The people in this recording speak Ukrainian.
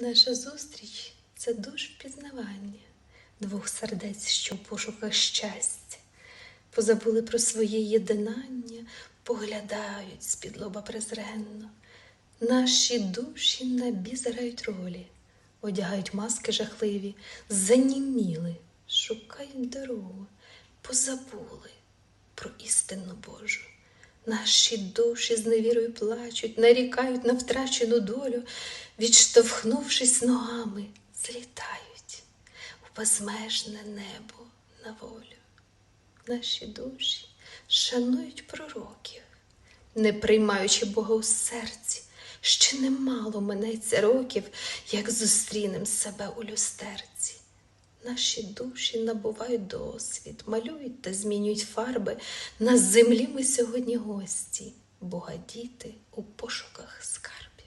Наша зустріч це душ впізнавання двох сердець, що в пошуках щастя. Позабули про своє єдинання, поглядають з-під лоба презренно. Наші душі на біс ролі, одягають маски жахливі, заніміли, шукають дорогу, позабули про істину Божу. Наші душі з невірою плачуть, нарікають на втрачену долю, відштовхнувшись ногами, злітають у безмежне небо на волю. Наші душі шанують пророків, не приймаючи Бога у серці, ще немало минеться років, як зустрінем себе у люстерці. Наші душі набувають досвід, малюють та змінюють фарби. На землі ми сьогодні гості, Бога діти у пошуках скарбів.